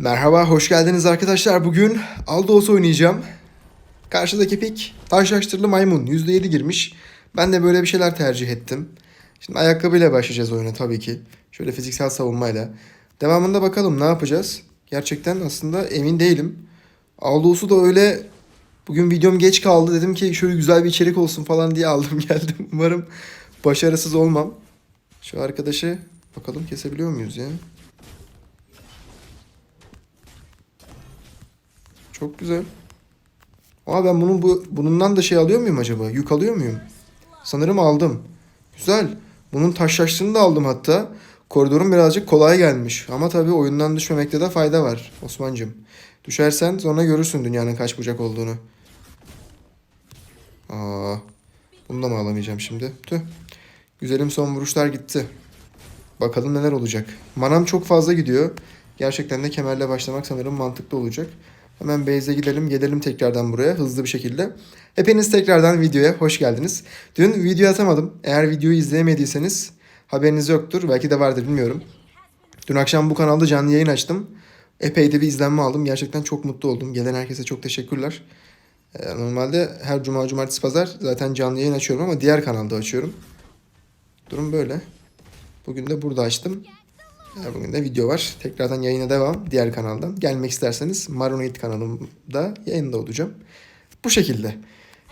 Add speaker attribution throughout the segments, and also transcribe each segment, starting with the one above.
Speaker 1: Merhaba, hoş geldiniz arkadaşlar. Bugün Aldos oynayacağım. Karşıdaki pik taşlaştırılı maymun. %7 girmiş. Ben de böyle bir şeyler tercih ettim. Şimdi ayakkabıyla başlayacağız oyuna tabii ki. Şöyle fiziksel savunmayla. Devamında bakalım ne yapacağız. Gerçekten aslında emin değilim. Aldos'u da öyle bugün videom geç kaldı. Dedim ki şöyle güzel bir içerik olsun falan diye aldım geldim. Umarım başarısız olmam. Şu arkadaşı bakalım kesebiliyor muyuz ya? Çok güzel. Aa ben bunun bu bunundan da şey alıyor muyum acaba? Yük alıyor muyum? Sanırım aldım. Güzel. Bunun taşlaştığını da aldım hatta. Koridorun birazcık kolay gelmiş. Ama tabii oyundan düşmemekte de fayda var Osman'cım. Düşersen sonra görürsün dünyanın kaç bucak olduğunu. Aa, bunu da mı alamayacağım şimdi? Tüh. Güzelim son vuruşlar gitti. Bakalım neler olacak. Manam çok fazla gidiyor. Gerçekten de kemerle başlamak sanırım mantıklı olacak. Hemen base'e gidelim, gelelim tekrardan buraya hızlı bir şekilde. Hepiniz tekrardan videoya hoş geldiniz. Dün video atamadım. Eğer videoyu izleyemediyseniz haberiniz yoktur. Belki de vardır bilmiyorum. Dün akşam bu kanalda canlı yayın açtım. Epey de bir izlenme aldım. Gerçekten çok mutlu oldum. Gelen herkese çok teşekkürler. Ee, Normalde her cuma, cumartesi, pazar zaten canlı yayın açıyorum ama diğer kanalda açıyorum. Durum böyle. Bugün de burada açtım. Bugün de video var. Tekrardan yayına devam diğer kanaldan. Gelmek isterseniz Maronite kanalımda yayında olacağım. Bu şekilde.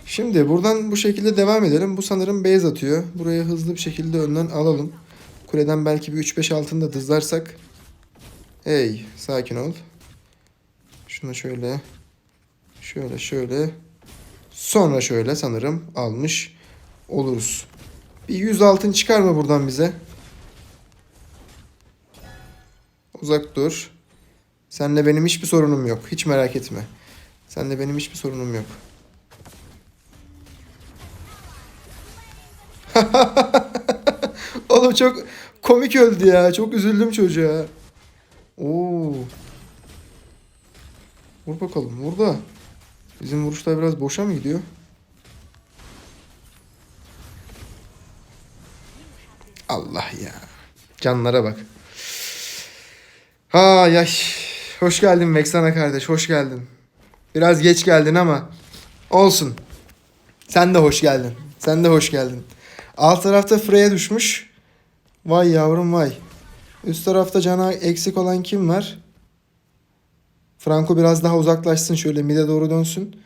Speaker 1: Şimdi buradan bu şekilde devam edelim. Bu sanırım base atıyor. Buraya hızlı bir şekilde önden alalım. Kuleden belki bir 3-5 altında dızlarsak. Hey sakin ol. Şunu şöyle. Şöyle şöyle. Sonra şöyle sanırım almış oluruz. Bir 100 altın çıkar mı buradan bize? Uzak dur. Seninle benim hiçbir sorunum yok. Hiç merak etme. Seninle benim hiçbir sorunum yok. Oğlum çok komik öldü ya. Çok üzüldüm çocuğa. Oo. Vur bakalım. Vur da. Bizim vuruşlar biraz boşa mı gidiyor? Allah ya. Canlara bak. Ha yaş. Hoş geldin Meksana kardeş. Hoş geldin. Biraz geç geldin ama olsun. Sen de hoş geldin. Sen de hoş geldin. Alt tarafta Freya düşmüş. Vay yavrum vay. Üst tarafta cana eksik olan kim var? Franco biraz daha uzaklaşsın şöyle mide doğru dönsün.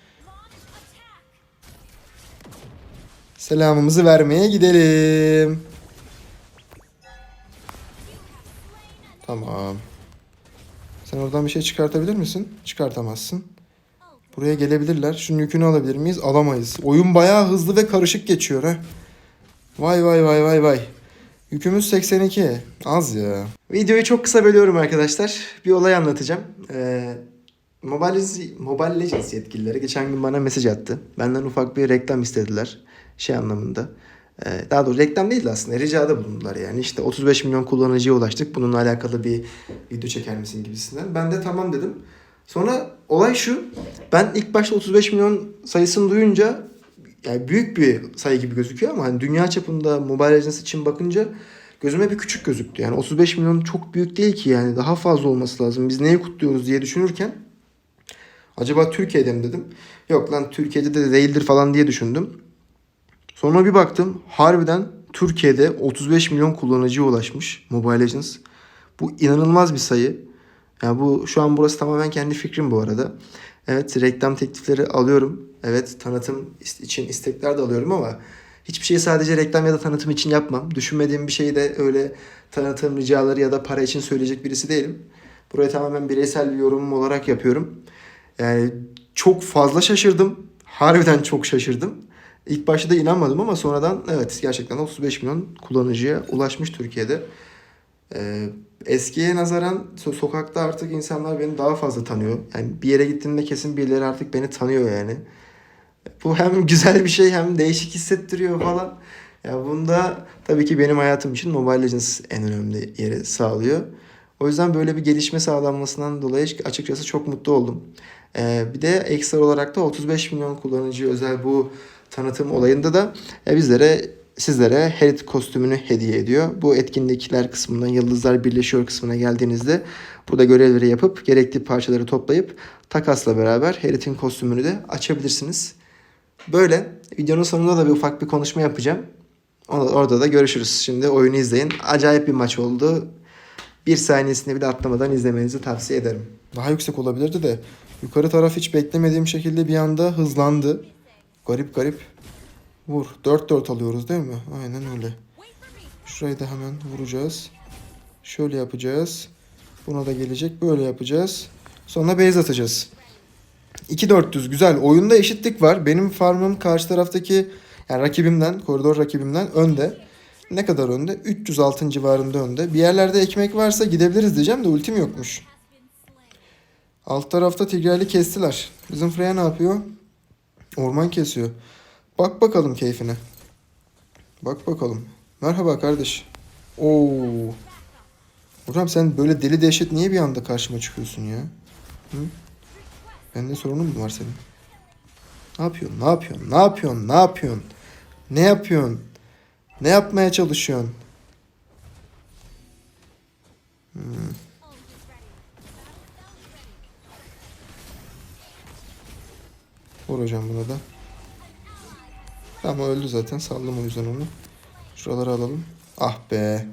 Speaker 1: Selamımızı vermeye gidelim. Tamam. Sen oradan bir şey çıkartabilir misin? Çıkartamazsın. Buraya gelebilirler. Şunun yükünü alabilir miyiz? Alamayız. Oyun bayağı hızlı ve karışık geçiyor ha. Vay vay vay vay vay. Yükümüz 82. Az ya. Videoyu çok kısa bölüyorum arkadaşlar. Bir olay anlatacağım. Ee, Mobile, Mobile Legends yetkilileri geçen gün bana mesaj attı. Benden ufak bir reklam istediler. Şey anlamında. Ee, daha doğrusu reklam değil de aslında ricada bulundular yani. İşte 35 milyon kullanıcıya ulaştık. Bununla alakalı bir video çeker misin gibisinden. Ben de tamam dedim. Sonra olay şu. Ben ilk başta 35 milyon sayısını duyunca yani büyük bir sayı gibi gözüküyor ama hani dünya çapında Mobile Legends için bakınca gözüme bir küçük gözüktü. Yani 35 milyon çok büyük değil ki yani daha fazla olması lazım. Biz neyi kutluyoruz diye düşünürken acaba Türkiye'de mi dedim. Yok lan Türkiye'de de değildir falan diye düşündüm. Sonra bir baktım harbiden Türkiye'de 35 milyon kullanıcıya ulaşmış Mobile Legends. Bu inanılmaz bir sayı. Yani bu şu an burası tamamen kendi fikrim bu arada. Evet reklam teklifleri alıyorum. Evet tanıtım için istekler de alıyorum ama hiçbir şeyi sadece reklam ya da tanıtım için yapmam. Düşünmediğim bir şeyi de öyle tanıtım ricaları ya da para için söyleyecek birisi değilim. Burayı tamamen bireysel bir yorumum olarak yapıyorum. Yani çok fazla şaşırdım. Harbiden çok şaşırdım. İlk başta da inanmadım ama sonradan evet gerçekten 35 milyon kullanıcıya ulaşmış Türkiye'de. Ee, eskiye nazaran so- sokakta artık insanlar beni daha fazla tanıyor. Yani bir yere gittiğimde kesin birileri artık beni tanıyor yani. Bu hem güzel bir şey hem değişik hissettiriyor falan. Ya bunda tabii ki benim hayatım için Mobile Legends en önemli yeri sağlıyor. O yüzden böyle bir gelişme sağlanmasından dolayı açıkçası çok mutlu oldum. Ee, bir de ekstra olarak da 35 milyon kullanıcı özel bu tanıtım olayında da e, bizlere sizlere Herit kostümünü hediye ediyor. Bu etkinlikler kısmına, Yıldızlar Birleşiyor kısmına geldiğinizde burada görevleri yapıp gerekli parçaları toplayıp takasla beraber Herit'in kostümünü de açabilirsiniz. Böyle videonun sonunda da bir ufak bir konuşma yapacağım. Orada da görüşürüz. Şimdi oyunu izleyin. Acayip bir maç oldu. Bir saniyesini bile atlamadan izlemenizi tavsiye ederim. Daha yüksek olabilirdi de yukarı taraf hiç beklemediğim şekilde bir anda hızlandı. Garip garip. Vur. 4-4 alıyoruz değil mi? Aynen öyle. Şurayı da hemen vuracağız. Şöyle yapacağız. Buna da gelecek. Böyle yapacağız. Sonra base atacağız. 2-400 güzel. Oyunda eşitlik var. Benim farmım karşı taraftaki yani rakibimden, koridor rakibimden önde. Ne kadar önde? 300 altın civarında önde. Bir yerlerde ekmek varsa gidebiliriz diyeceğim de ultim yokmuş. Alt tarafta Tigrel'i kestiler. Bizim Freya ne yapıyor? Orman kesiyor. Bak bakalım keyfine. Bak bakalım. Merhaba kardeş. Oo. Hocam sen böyle deli dehşet niye bir anda karşıma çıkıyorsun ya? Hı? Bende sorunun mu var senin? Ne yapıyorsun? Ne yapıyorsun? Ne yapıyorsun? Ne yapıyorsun? Ne yapıyorsun? Ne yapmaya çalışıyorsun? Hmm. Vur buna da. Tamam öldü zaten. Saldım o yüzden onu. Şuraları alalım. Ah be.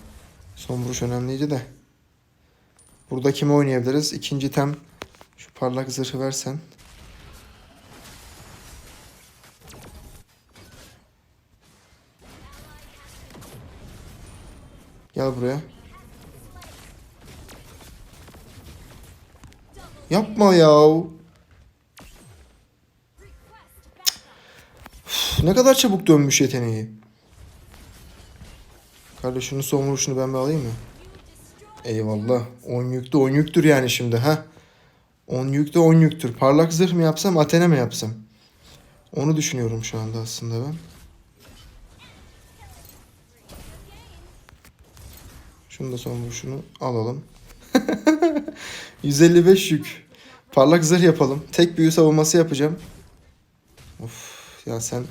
Speaker 1: Son vuruş önemliydi de. Burada kimi oynayabiliriz? İkinci tem. Şu parlak zırhı versen. Gel buraya. Yapma ne kadar çabuk dönmüş yeteneği. Kardeşinin son vuruşunu ben bir alayım mı? Eyvallah. 10 yüklü 10 yüktür yani şimdi ha. 10 yüklü 10 yüktür. Parlak zırh mı yapsam Athena mı yapsam? Onu düşünüyorum şu anda aslında ben. Şunu da son vuruşunu alalım. 155 yük. Parlak zırh yapalım. Tek büyü savunması yapacağım. Of ya sen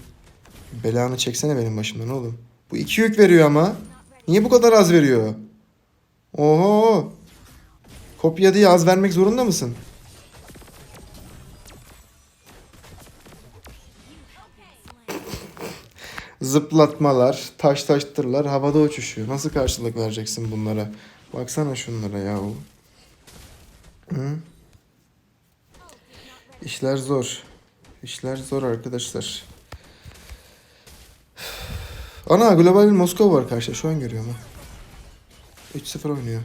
Speaker 1: belanı çeksene benim başımdan oğlum. Bu iki yük veriyor ama. Niye bu kadar az veriyor? Oho. Kopya diye az vermek zorunda mısın? Zıplatmalar, taş taştırlar, havada uçuşuyor. Nasıl karşılık vereceksin bunlara? Baksana şunlara yahu. Hı? İşler zor. İşler zor arkadaşlar. Ana Global Moskova var karşıda. Şu an görüyorum ha. 3-0 oynuyor.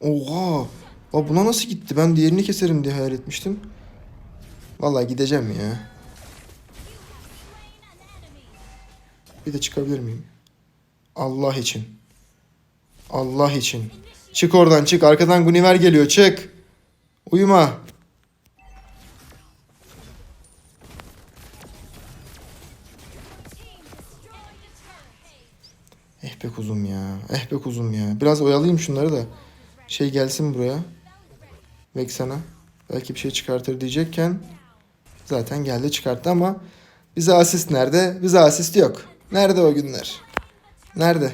Speaker 1: Oha! Aa, buna nasıl gitti? Ben diğerini keserim diye hayal etmiştim. Vallahi gideceğim ya. Bir de çıkabilir miyim? Allah için. Allah için. Çık oradan çık. Arkadan Guniver geliyor. Çık. Uyuma. Be kuzum ya. Eh be kuzum ya. Biraz oyalayayım şunları da. Şey gelsin buraya. Vexana. Belki bir şey çıkartır diyecekken zaten geldi çıkarttı ama bize asist nerede? Bize asist yok. Nerede o günler? Nerede?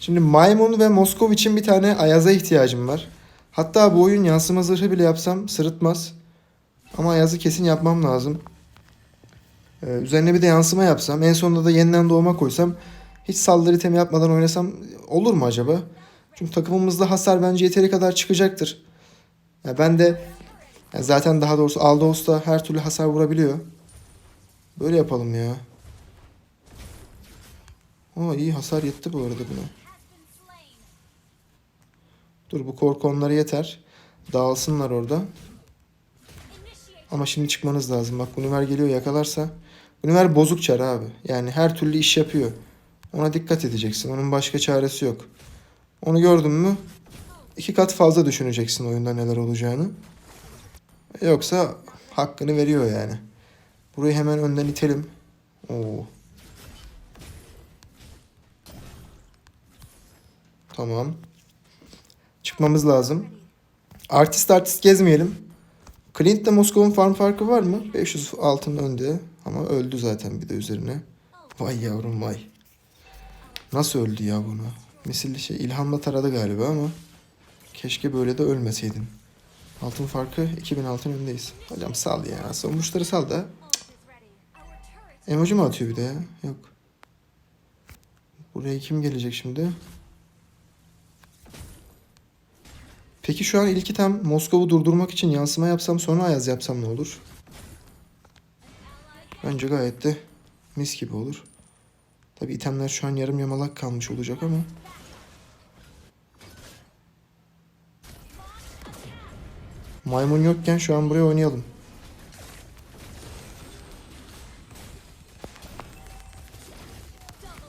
Speaker 1: Şimdi Maymun ve Moskov için bir tane Ayaz'a ihtiyacım var. Hatta bu oyun yansıma zırhı bile yapsam sırıtmaz. Ama Ayaz'ı kesin yapmam lazım. Ee, üzerine bir de yansıma yapsam. En sonunda da yeniden doğma koysam. Hiç saldırı itemi yapmadan oynasam olur mu acaba? Çünkü takımımızda hasar bence yeteri kadar çıkacaktır. Ya ben de ya zaten daha doğrusu Aldos da her türlü hasar vurabiliyor. Böyle yapalım ya. Aa iyi hasar yetti bu arada buna. Dur bu korku onlara yeter. Dağılsınlar orada. Ama şimdi çıkmanız lazım. Bak Univer geliyor yakalarsa. Univer bozuk çar abi. Yani her türlü iş yapıyor. Ona dikkat edeceksin. Onun başka çaresi yok. Onu gördün mü? iki kat fazla düşüneceksin oyunda neler olacağını. Yoksa hakkını veriyor yani. Burayı hemen önden itelim. Oo. Tamam. Çıkmamız lazım. Artist artist gezmeyelim. Clint'le Moskova'nın farm farkı var mı? 500 altın önde. Ama öldü zaten bir de üzerine. Vay yavrum vay. Nasıl öldü ya bunu? Misilli şey ilhamla taradı galiba ama keşke böyle de ölmeseydin. Altın farkı 2000 altın öndeyiz. Hocam sal ya. Sonuçları sal da. Emoji mi atıyor bir de ya? Yok. Buraya kim gelecek şimdi? Peki şu an ilk item Moskova'yı durdurmak için yansıma yapsam sonra Ayaz yapsam ne olur? Bence gayet de mis gibi olur. Tabi itemler şu an yarım yamalak kalmış olacak ama. Maymun yokken şu an buraya oynayalım.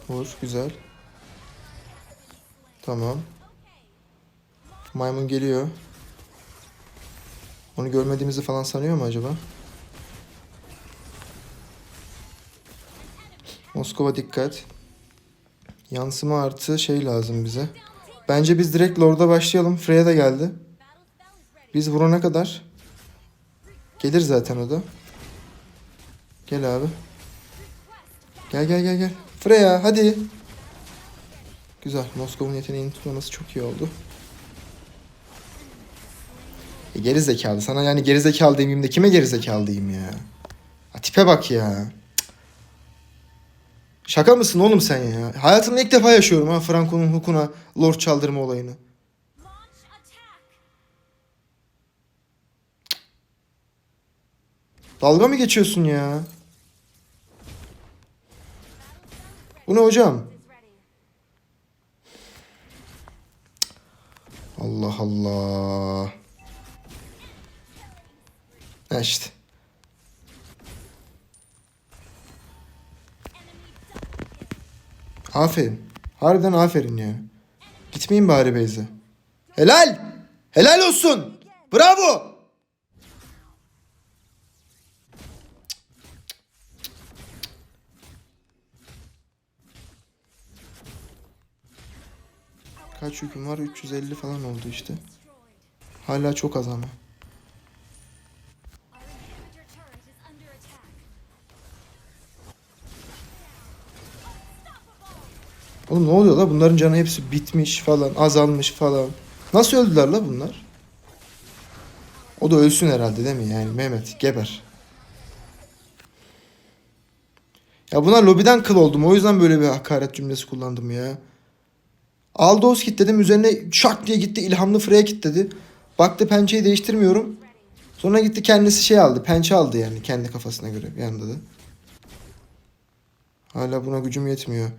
Speaker 1: Vur güzel. Tamam. Maymun geliyor. Onu görmediğimizi falan sanıyor mu acaba? Moskova dikkat. Yansıma artı şey lazım bize. Bence biz direkt Lord'a başlayalım. Freya da geldi. Biz vurana kadar. Gelir zaten o da. Gel abi. Gel gel gel gel. Freya hadi. Güzel. Moskova'nın yeteneğini tutmaması çok iyi oldu. E, geri zekalı. Sana yani geri zekalı demeyeyim de kime geri zekalı diyeyim ya? Ha, tipe bak ya. Şaka mısın oğlum sen ya? Hayatımda ilk defa yaşıyorum ha Franco'nun hukukuna lord çaldırma olayını. Dalga mı geçiyorsun ya? Bu ne hocam? Allah Allah. Ha işte. Aferin. Harbiden aferin ya. Gitmeyin bari Beyze. Helal. Helal olsun. Bravo. Kaç yüküm var? 350 falan oldu işte. Hala çok az ama. Oğlum ne oluyor la? Bunların canı hepsi bitmiş falan, azalmış falan. Nasıl öldüler la bunlar? O da ölsün herhalde değil mi? Yani Mehmet geber. Ya buna lobiden kıl oldum. O yüzden böyle bir hakaret cümlesi kullandım ya. Aldos kilitledim. Üzerine şak diye gitti. ilhamlı Freya kilitledi. Baktı pençeyi değiştirmiyorum. Sonra gitti kendisi şey aldı. Pençe aldı yani kendi kafasına göre anda da. Hala buna gücüm yetmiyor.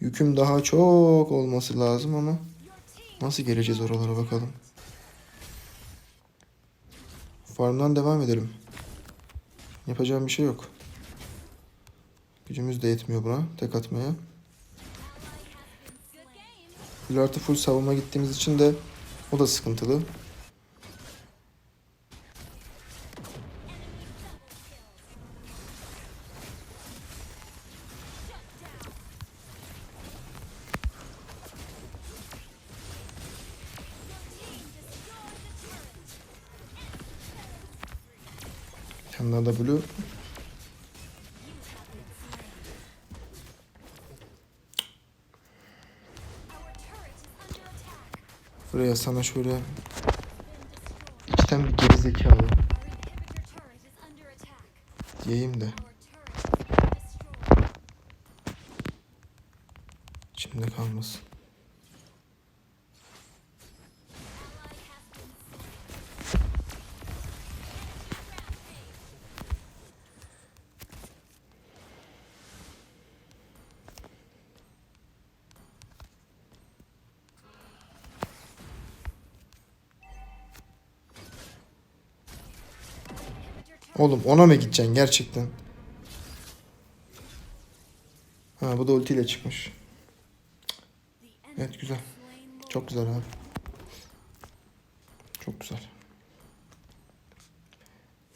Speaker 1: Yüküm daha çok olması lazım ama nasıl geleceğiz oralara bakalım. Farmdan devam edelim. Yapacağım bir şey yok. Gücümüz de yetmiyor buna tek atmaya. Full artı full savunma gittiğimiz için de o da sıkıntılı. W. Buraya sana şöyle tane bir geri zekalı diyeyim de içimde kalmasın. Oğlum ona mı gideceksin gerçekten? Ha bu da ultiyle çıkmış. Evet güzel. Çok güzel abi. Çok güzel.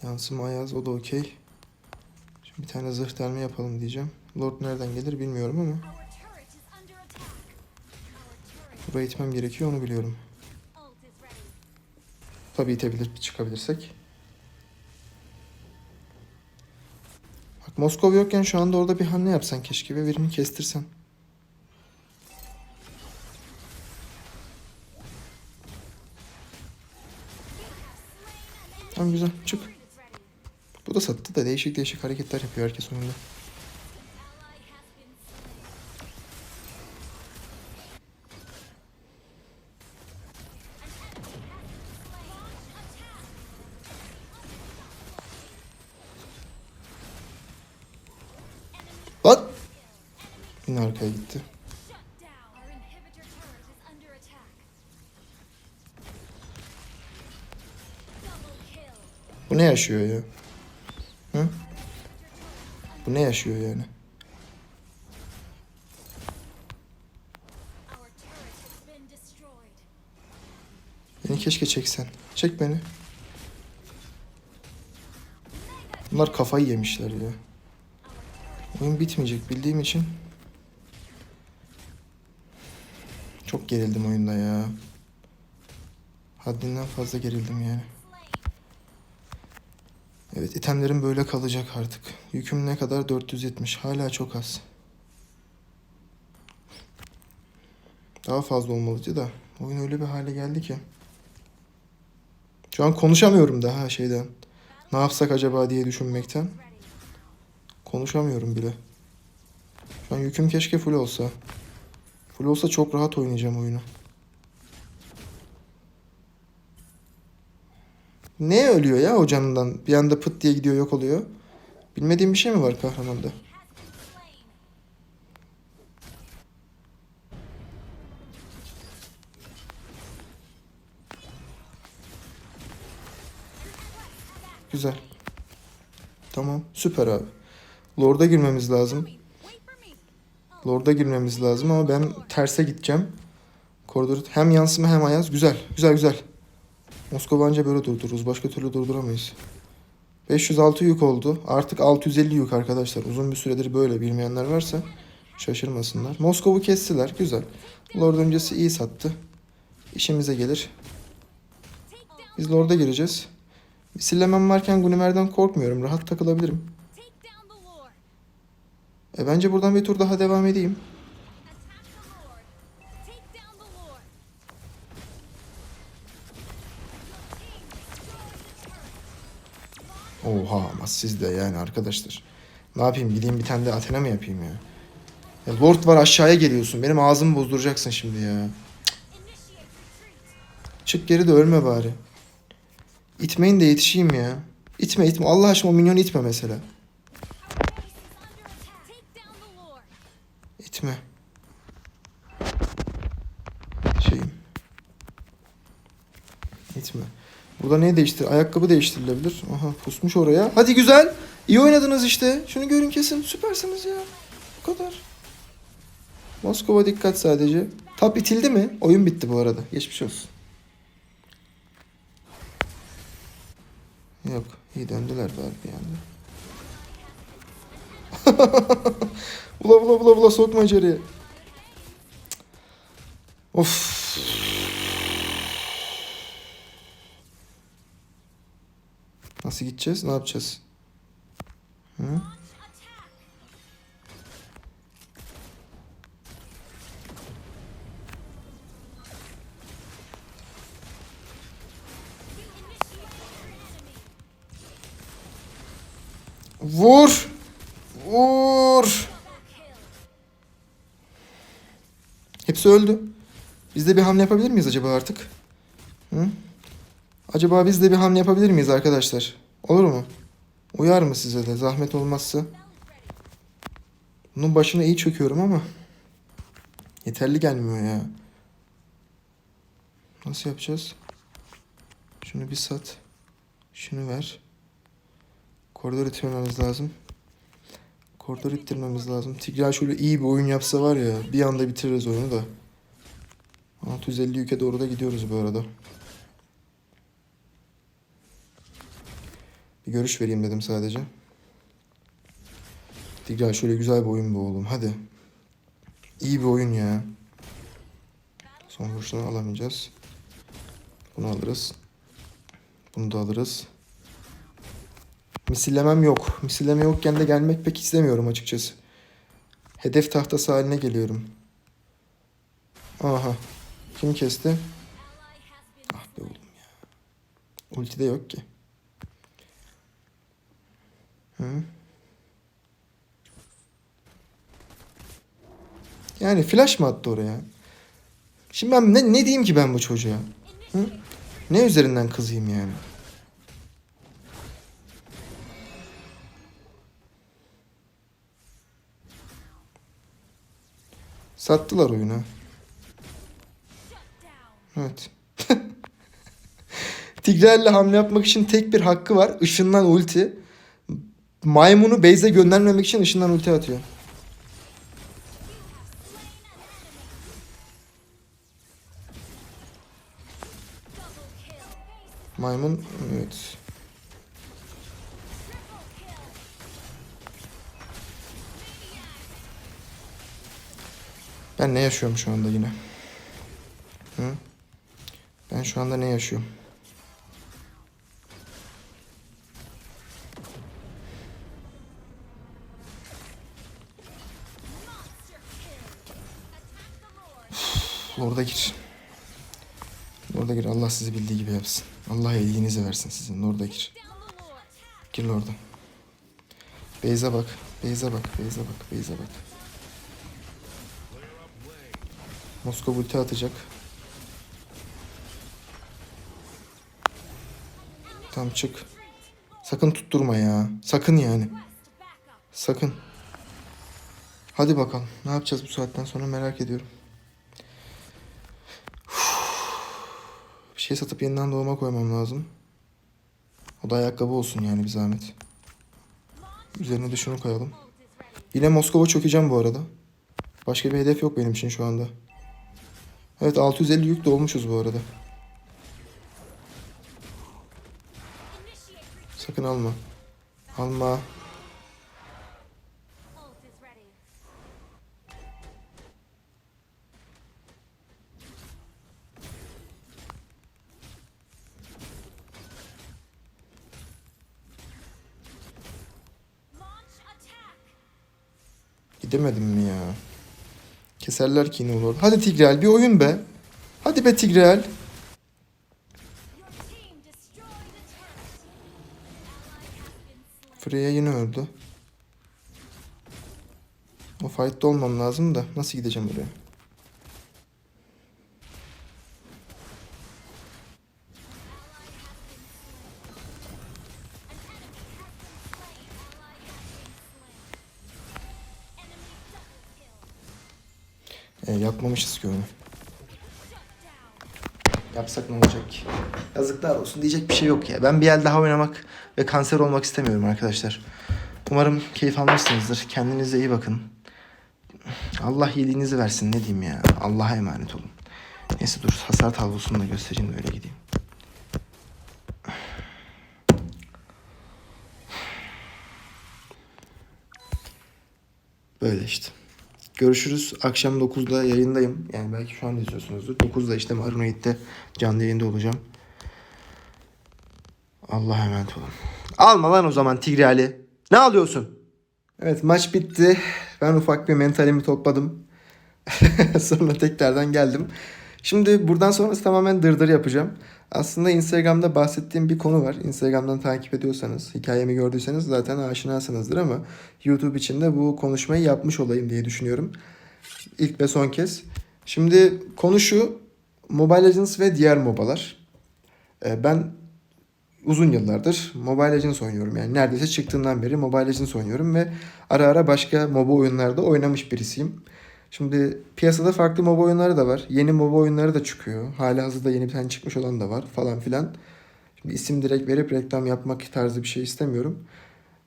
Speaker 1: Yansıma Ayaz o da okey. Şimdi bir tane zırh delme yapalım diyeceğim. Lord nereden gelir bilmiyorum ama. Buraya itmem gerekiyor onu biliyorum. Tabii itebilir çıkabilirsek. Moskova yokken şu anda orada bir hamle yapsan keşke ve birini kestirsen. Tamam güzel çık. Bu da sattı da değişik değişik hareketler yapıyor herkes oyunda.
Speaker 2: Double kill.
Speaker 1: Bu ne yaşıyor ya? Hı? Bu ne yaşıyor yani? Beni keşke çeksen. Çek beni. Bunlar kafayı yemişler ya. Oyun bitmeyecek bildiğim için. Çok gerildim oyunda ya. Haddinden fazla gerildim yani. Evet itemlerim böyle kalacak artık. Yüküm ne kadar? 470. Hala çok az. Daha fazla olmalıydı da. Oyun öyle bir hale geldi ki. Şu an konuşamıyorum daha şeyden. Ne yapsak acaba diye düşünmekten. Konuşamıyorum bile. Şu an yüküm keşke full olsa. Full olsa çok rahat oynayacağım oyunu. Ne ölüyor ya o canından? Bir anda pıt diye gidiyor yok oluyor. Bilmediğim bir şey mi var kahramanda? Güzel. Tamam süper abi. Lord'a girmemiz lazım. Lord'a girmemiz lazım ama ben terse gideceğim. Koridor hem yansıma hem ayaz. Güzel, güzel, güzel. Moskova böyle durdururuz. Başka türlü durduramayız. 506 yük oldu. Artık 650 yük arkadaşlar. Uzun bir süredir böyle bilmeyenler varsa şaşırmasınlar. Moskova'yı kestiler. Güzel. Lord öncesi iyi sattı. İşimize gelir. Biz Lord'a gireceğiz. Misillemem varken Gunnimer'den korkmuyorum. Rahat takılabilirim. E bence buradan bir tur daha devam edeyim. Oha ama siz de yani arkadaşlar. Ne yapayım gideyim bir tane de Athena mı yapayım ya? Ya Lord var aşağıya geliyorsun. Benim ağzımı bozduracaksın şimdi ya. Çık geri de ölme bari. İtmeyin de yetişeyim ya. İtme itme. Allah aşkına o minyonu itme mesela. Burada ne değiştir? Ayakkabı değiştirilebilir. Aha pusmuş oraya. Hadi güzel. İyi oynadınız işte. Şunu görün kesin. Süpersiniz ya. Bu kadar. Moskova dikkat sadece. Tap itildi mi? Oyun bitti bu arada. Geçmiş olsun. Yok. iyi döndüler bari bir anda. Bula bula bula bula sokma içeriye. Of. Nasıl gideceğiz? Ne yapacağız? Hı? Vur! Vur! Hepsi öldü. Biz de bir hamle yapabilir miyiz acaba artık? Hı? Acaba biz de bir hamle yapabilir miyiz arkadaşlar? Olur mu? Uyar mı size de zahmet olmazsa? Bunun başına iyi çöküyorum ama yeterli gelmiyor ya. Nasıl yapacağız? Şunu bir sat. Şunu ver. Koridor ittirmemiz lazım. Koridor ittirmemiz lazım. Tigray şöyle iyi bir oyun yapsa var ya bir anda bitiririz oyunu da. 650 yüke doğru da gidiyoruz bu arada. Görüş vereyim dedim sadece. Tigray şöyle güzel bir oyun bu oğlum. Hadi. İyi bir oyun ya. Son vuruşunu alamayacağız. Bunu alırız. Bunu da alırız. Misillemem yok. Misilleme yokken de gelmek pek istemiyorum açıkçası. Hedef tahtası haline geliyorum. Aha. Kim kesti? Ah be oğlum ya. Ulti de yok ki. Hı? Yani flash mı attı oraya? Şimdi ben ne, ne diyeyim ki ben bu çocuğa? Hı? Ne üzerinden kızayım yani? Sattılar oyunu. Evet. Tigrel'le hamle yapmak için tek bir hakkı var. Işından ulti. Maymunu base'e göndermemek için ışından ulti atıyor. Maymun evet. Ben ne yaşıyorum şu anda yine? Hı? Ben şu anda ne yaşıyorum? Üf, Orada gir. Orada gir. Allah sizi bildiği gibi yapsın. Allah iyiliğinizi versin sizin. Orada gir. Gir orada. Beyza bak. Beyza bak. Beyza bak. Beyza bak. Moskova ulti atacak. Tamam çık. Sakın tutturma ya. Sakın yani. Sakın. Hadi bakalım. Ne yapacağız bu saatten sonra merak ediyorum. Şey satıp yeniden doğuma koymam lazım. O da ayakkabı olsun yani bir zahmet. Üzerine de şunu koyalım. Yine Moskova çökeceğim bu arada. Başka bir hedef yok benim için şu anda. Evet 650 yük de olmuşuz bu arada. Sakın alma. Alma. Gidemedim mi ya? Keserler ki yine olur. Hadi Tigreal bir oyun be. Hadi be Tigreal. Freya yine öldü. O fight'ta olmam lazım da nasıl gideceğim oraya? E, yapmamışız ki onu. Yapsak ne olacak ki? Yazıklar olsun diyecek bir şey yok ya. Ben bir el daha oynamak ve kanser olmak istemiyorum arkadaşlar. Umarım keyif almışsınızdır. Kendinize iyi bakın. Allah iyiliğinizi versin ne diyeyim ya. Allah'a emanet olun. Neyse dur hasar tablosunu da göstereyim de öyle gideyim. Böyle işte. Görüşürüz. Akşam 9'da yayındayım. Yani belki şu an izliyorsunuzdur. 9'da işte Marunoid'de canlı yayında olacağım. Allah'a emanet olun. Alma lan o zaman Tigri Ali. Ne alıyorsun? Evet maç bitti. Ben ufak bir mentalimi topladım. Sonra tekrardan geldim. Şimdi buradan sonrası tamamen dırdır yapacağım. Aslında Instagram'da bahsettiğim bir konu var. Instagram'dan takip ediyorsanız, hikayemi gördüyseniz zaten aşinasınızdır ama YouTube için de bu konuşmayı yapmış olayım diye düşünüyorum. İlk ve son kez. Şimdi konu şu. Mobile Legends ve diğer MOBA'lar. Ee, Ben uzun yıllardır Mobile Legends oynuyorum. Yani neredeyse çıktığından beri Mobile Legends oynuyorum ve ara ara başka MOBA oyunlarda oynamış birisiyim. Şimdi piyasada farklı MOBA oyunları da var. Yeni MOBA oyunları da çıkıyor. Hala hazırda yeni bir tane çıkmış olan da var falan filan. Şimdi isim direkt verip reklam yapmak tarzı bir şey istemiyorum.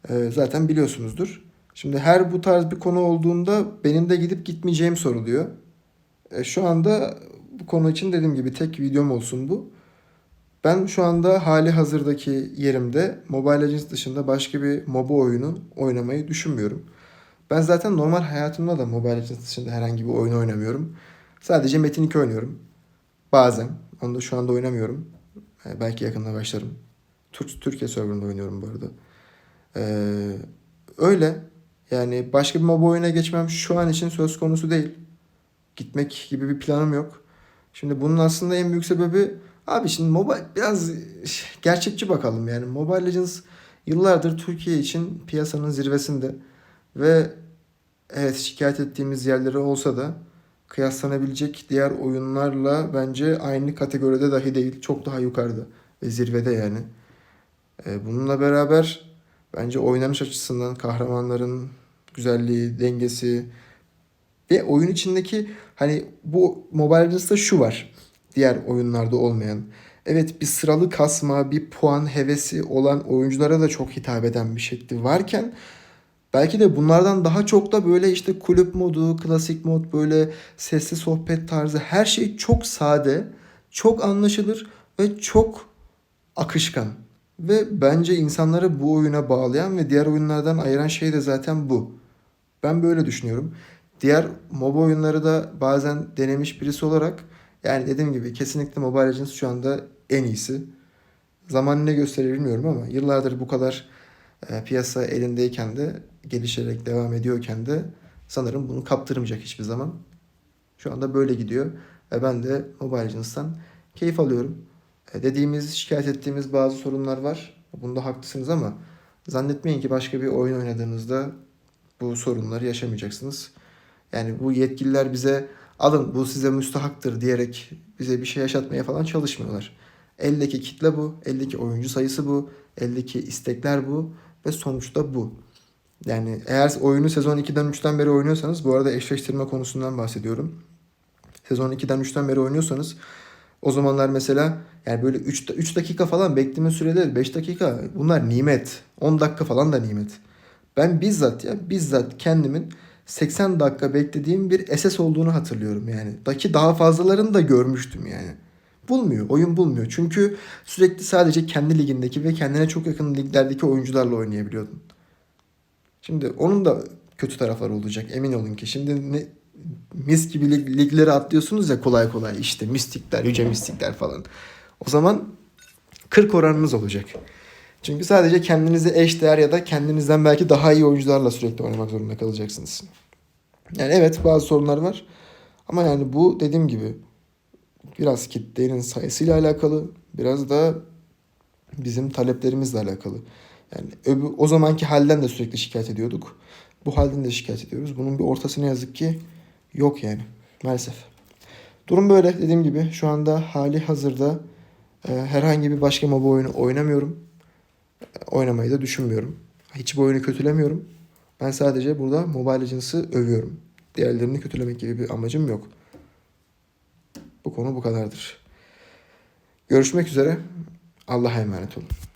Speaker 1: Ee, zaten biliyorsunuzdur. Şimdi her bu tarz bir konu olduğunda benim de gidip gitmeyeceğim soruluyor. E, şu anda bu konu için dediğim gibi tek videom olsun bu. Ben şu anda hali hazırdaki yerimde Mobile Legends dışında başka bir MOBA oyunu oynamayı düşünmüyorum. Ben zaten normal hayatımda da Mobile Legends dışında herhangi bir oyun oynamıyorum. Sadece Metin 2 oynuyorum. Bazen. Onu da şu anda oynamıyorum. E, belki yakında başlarım. Türk, Türkiye serverında oynuyorum bu arada. Ee, öyle. Yani başka bir MOBA oyuna geçmem şu an için söz konusu değil. Gitmek gibi bir planım yok. Şimdi bunun aslında en büyük sebebi abi şimdi MOBA biraz gerçekçi bakalım yani Mobile Legends yıllardır Türkiye için piyasanın zirvesinde ve evet şikayet ettiğimiz yerleri olsa da kıyaslanabilecek diğer oyunlarla bence aynı kategoride dahi değil. Çok daha yukarıda ve zirvede yani. Ee, bununla beraber bence oynanış açısından kahramanların güzelliği, dengesi ve oyun içindeki hani bu Mobile Legends'ta şu var. Diğer oyunlarda olmayan. Evet bir sıralı kasma, bir puan hevesi olan oyunculara da çok hitap eden bir şekli varken belki de bunlardan daha çok da böyle işte kulüp modu, klasik mod, böyle sesli sohbet tarzı her şey çok sade, çok anlaşılır ve çok akışkan. Ve bence insanları bu oyuna bağlayan ve diğer oyunlardan ayıran şey de zaten bu. Ben böyle düşünüyorum. Diğer MOBA oyunları da bazen denemiş birisi olarak yani dediğim gibi kesinlikle Mobile Legends şu anda en iyisi. Zaman ne gösterir bilmiyorum ama yıllardır bu kadar e, piyasa elindeyken de gelişerek devam ediyorken de sanırım bunu kaptırmayacak hiçbir zaman. Şu anda böyle gidiyor ve ben de Mobile Legends'tan keyif alıyorum. E, dediğimiz, şikayet ettiğimiz bazı sorunlar var. Bunda haklısınız ama zannetmeyin ki başka bir oyun oynadığınızda bu sorunları yaşamayacaksınız. Yani bu yetkililer bize alın bu size müstahaktır diyerek bize bir şey yaşatmaya falan çalışmıyorlar. Eldeki kitle bu, eldeki oyuncu sayısı bu, eldeki istekler bu ve sonuçta bu. Yani eğer oyunu sezon 2'den 3'ten beri oynuyorsanız bu arada eşleştirme konusundan bahsediyorum. Sezon 2'den 3'ten beri oynuyorsanız o zamanlar mesela yani böyle 3, 3 dakika falan bekleme süreleri 5 dakika bunlar nimet. 10 dakika falan da nimet. Ben bizzat ya bizzat kendimin 80 dakika beklediğim bir SS olduğunu hatırlıyorum yani. Daki daha fazlalarını da görmüştüm yani. Bulmuyor, oyun bulmuyor. Çünkü sürekli sadece kendi ligindeki ve kendine çok yakın liglerdeki oyuncularla oynayabiliyordun. Şimdi onun da kötü tarafları olacak emin olun ki. Şimdi ne, mis gibi lig, ligleri atlıyorsunuz ya kolay kolay işte mistikler, yüce mistikler falan. O zaman 40 oranınız olacak. Çünkü sadece kendinize eş değer ya da kendinizden belki daha iyi oyuncularla sürekli oynamak zorunda kalacaksınız. Yani evet bazı sorunlar var. Ama yani bu dediğim gibi biraz kitlenin sayısıyla alakalı, biraz da bizim taleplerimizle alakalı. Yani öbür, o zamanki halden de sürekli şikayet ediyorduk. Bu halden de şikayet ediyoruz. Bunun bir ortası ne yazık ki yok yani maalesef. Durum böyle dediğim gibi şu anda hali hazırda e, herhangi bir başka MOBA oyunu oynamıyorum. E, oynamayı da düşünmüyorum. Hiçbir oyunu kötülemiyorum. Ben sadece burada Mobile Legends'ı övüyorum. Diğerlerini kötülemek gibi bir amacım yok. Bu konu bu kadardır. Görüşmek üzere. Allah'a emanet olun.